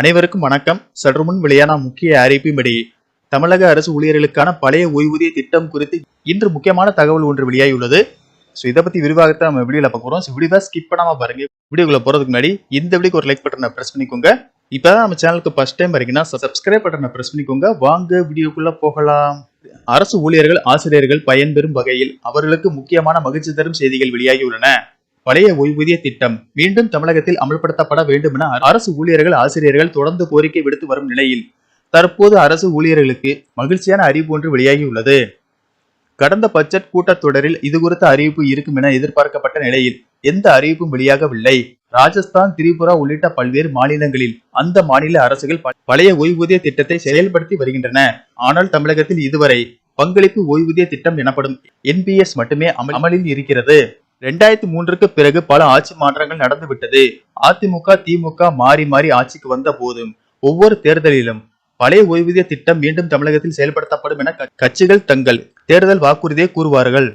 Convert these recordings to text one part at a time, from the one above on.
அனைவருக்கும் வணக்கம். சற்று முன் வெளியான முக்கிய அறிவிப்பின்படி தமிழக அரசு ஊழியர்களுக்கான பழைய ஓய்வூதிய திட்டம் குறித்து இன்று முக்கியமான தகவல் ஒன்று வெளியாகியுள்ளது. ஸோ இதை பத்தி விரிவாகத்தை நம்ம வீடியோல பார்க்க போறோம். ஸோ வீடியோவை ஸ்கிப் பண்ணாம பாருங்க. வீடியோக்குள்ள போறதுக்கு முன்னாடி இந்த வீடியோக்கு ஒரு லைக் பட்டனை பிரஸ் பண்ணிக்கோங்க. இப்பதான் நம்ம சேனலுக்கு ஃபர்ஸ்ட் டைம் வரீங்கன்னா சப்ஸ்கிரைப் பட்டனை பிரஸ் பண்ணிக்கோங்க. வாங்க வீடியோக்குள்ள போகலாம். அரசு ஊழியர்கள் ஆசிரியர்கள் பயன்பெறும் வகையில் அவர்களுக்கு முக்கியமான மகிழ்ச்சி தரும் செய்திகள் வெளியாகியுள்ளன. பழைய ஓய்வூதிய திட்டம் மீண்டும் தமிழகத்தில் அமல்படுத்தப்பட வேண்டும் என அரசு ஊழியர்கள் ஆசிரியர்கள் தொடர்ந்து கோரிக்கை விடுத்து வரும் நிலையில் தற்போது அரசு ஊழியர்களுக்கு மகிழ்ச்சியான அறிவிப்பு ஒன்று வெளியாகியுள்ளது. கடந்த பட்ஜெட் கூட்டத்தொடரில் இது குறித்த அறிவிப்பு இருக்கும் என எதிர்பார்க்கப்பட்ட நிலையில் எந்த அறிவிப்பும் வெளியாகவில்லை. ராஜஸ்தான் திரிபுரா உள்ளிட்ட பல்வேறு மாநிலங்களில் அந்த மாநில அரசுகள் ப- பழைய ஓய்வூதிய திட்டத்தை செயல்படுத்தி வருகின்றன. ஆனால் தமிழகத்தில் இதுவரை பங்களிப்பு ஓய்வூதிய திட்டம் எனப்படும் என்பிஎஸ் மட்டுமே அமலில் இருக்கிறது. ரெண்டாயிரத்தி மூன்றுக்கு பிறகு பல ஆட்சி மாற்றங்கள் நடந்துவிட்டது. அதிமுக திமுக மாறி மாறி ஆட்சிக்கு வந்த போதும் ஒவ்வொரு தேர்தலிலும் பழைய ஓய்வூதிய திட்டம் மீண்டும் தமிழகத்தில் செயல்படுத்தப்படும் என கட்சிகள் தங்கள் தேர்தல் வாக்குறுதியை கூறுவார்கள்.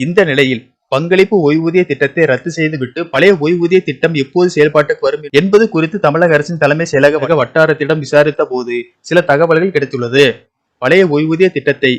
இந்த நிலையில் பங்களிப்பு ஓய்வூதிய திட்டத்தை ரத்து செய்துவிட்டு பழைய ஓய்வூதிய திட்டம் எப்போது செயல்பாட்டுக்கு வரும் என்பது குறித்து தமிழக அரசின் தலைமை செயலக வட்டாரத்திடம் விசாரித்த போது சில தகவல்கள் கிடைத்துள்ளது. பழைய ஓய்வூதிய திட்டத்தை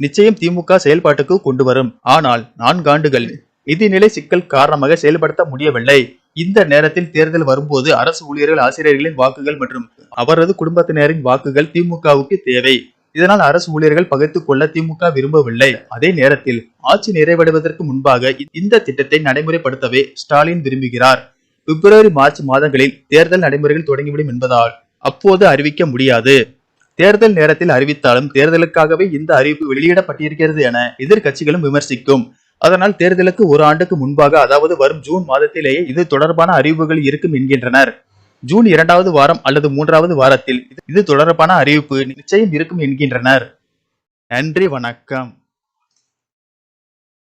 நிச்சயம் திமுக செயல்பாட்டுக்கு கொண்டு வரும். ஆனால் நான்காண்டுகள் நிதிநிலை சிக்கல் காரணமாக செயல்படுத்த முடியவில்லை. இந்த நேரத்தில் தேர்தல் வரும்போது அரசு ஊழியர்கள் ஆசிரியர்களின் வாக்குகள் மற்றும் அவரது குடும்பத்தினரின் வாக்குகள் திமுகவுக்கு தேவை. இதனால் அரசு ஊழியர்கள் பகைத்துக் கொள்ள திமுக விரும்பவில்லை. அதே நேரத்தில் ஆட்சி நிறைவடைவதற்கு முன்பாக இந்த திட்டத்தை நடைமுறைப்படுத்தவே ஸ்டாலின் விரும்புகிறார். பிப்ரவரி மார்ச் மாதங்களில் தேர்தல் நடைமுறைகள் தொடங்கிவிடும் என்பதால் அப்போது அறிவிக்க முடியாது. தேர்தல் நேரத்தில் அறிவித்தாலும் தேர்தலுக்காகவே இந்த அறிவிப்பு வெளியிடப்பட்டிருக்கிறது என எதிர்கட்சிகளும் விமர்சிக்கும். அதனால் தேர்தலுக்கு ஒரு ஆண்டுக்கு முன்பாக அதாவது வரும் ஜூன் மாதத்திலேயே இது தொடர்பான அறிவிப்புகள் இருக்கும் என்கின்றனர். ஜூன் இரண்டாவது வாரம் அல்லது மூன்றாவது வாரத்தில் இது- இது தொடர்பான அறிவிப்பு நிச்சயம் இருக்கும் என்கின்றனர். நன்றி வணக்கம்.